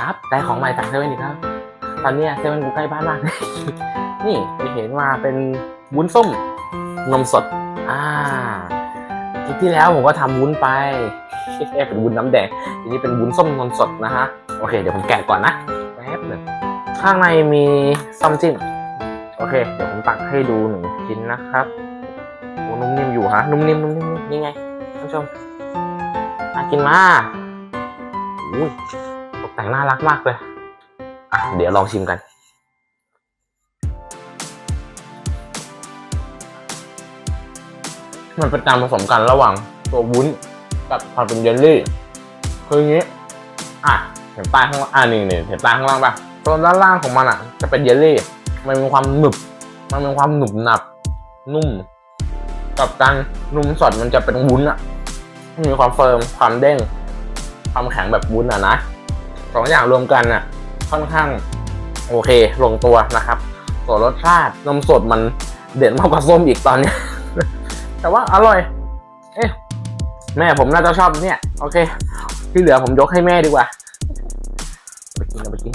ครับได้ของใหม่จากเซเว่นอีกครับตอนเนี้ยเซเว่นกูใกล้บ้านมาก นี่ไปเห็นมาเป็นวุ้นส้มนมสด อ่าคลิปที่แล้วผมก็ทำวุ้นไปแค่เป็นวุ้นน้ำแดงทีนี้เป็นวุ้นส้มนมสดนะฮะ โอเค เดี๋ยวผมแกะก่อนนะ แป๊บหนึ่ง ข้างในมีซ่อมจิ้มโอเค เดี๋ยวผมตักให้ดูหนึ่งชิ้นนะครับโอ้นุ่มนิ่มอยู่ฮะ นุ่มนิ่มนุ่มนิ่มนี่ไงท่านผู้ชมน่ากินมากอุ้ย ตกแต่งน่ารักมากเลย อะ เดี๋ยวลองชิมกัน มันเป็นการผสมกันระหว่างตัววุ้นกับความเป็นเยลลี่ คืออย่างนี้ อะ เห็นป้ายข้างล่างอะนี่นี่เห็นป้ายข้างล่างป่ะตัวด้านล่างของมันอะ จะเป็นเยลลี่ มันมีความหนึบ มันมีความหนุบหนับ นุ่ม กับการนุ่มสดมันจะเป็นวุ้นอะ มีความเฟิร์ม ความเด้ง ความแข็งแบบวุ้นอะนะ สองอย่างรวมกันอะ ค่อนข้างโอเคลงตัวนะครับส่วนรสชาตินมสดมันเด่นมากกว่าส้มอีกตอนนี้ แต่ว่าอร่อย เอ๊ะแม่ผมน่าจะชอบเนี่ย โอเค ที่เหลือผมยกให้แม่ดีกว่าไปกินไปกิน